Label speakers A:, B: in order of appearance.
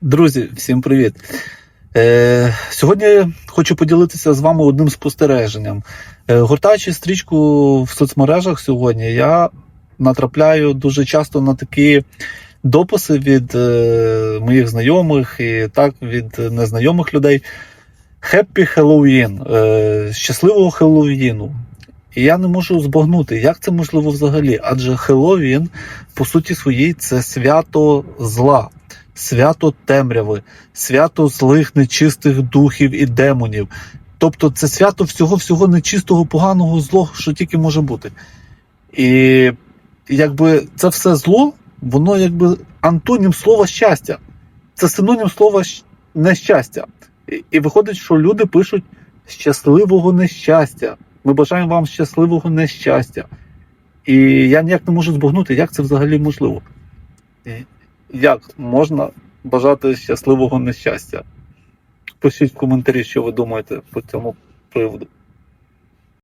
A: Друзі, всім привіт! Е, сьогодні хочу поділитися з вами одним спостереженням. Е, гортаючи стрічку в соцмережах сьогодні, я натрапляю дуже часто на такі дописи від е, моїх знайомих і так від незнайомих людей. Хеппі Хеллоуін, щасливого Хеллоуіну. І я не можу збагнути, як це можливо взагалі. Адже Хеллоуін, по суті своїй, це свято зла свято темряви, свято злих нечистих духів і демонів. Тобто це свято всього-всього нечистого, поганого злого, що тільки може бути. І якби це все зло, воно якби антонім слова щастя. Це синонім слова нещастя. І, і виходить, що люди пишуть щасливого нещастя. Ми бажаємо вам щасливого нещастя. І я ніяк не можу збагнути, як це взагалі можливо. Як можна бажати щасливого нещастя? Пишіть в коментарі, що ви думаєте по цьому приводу.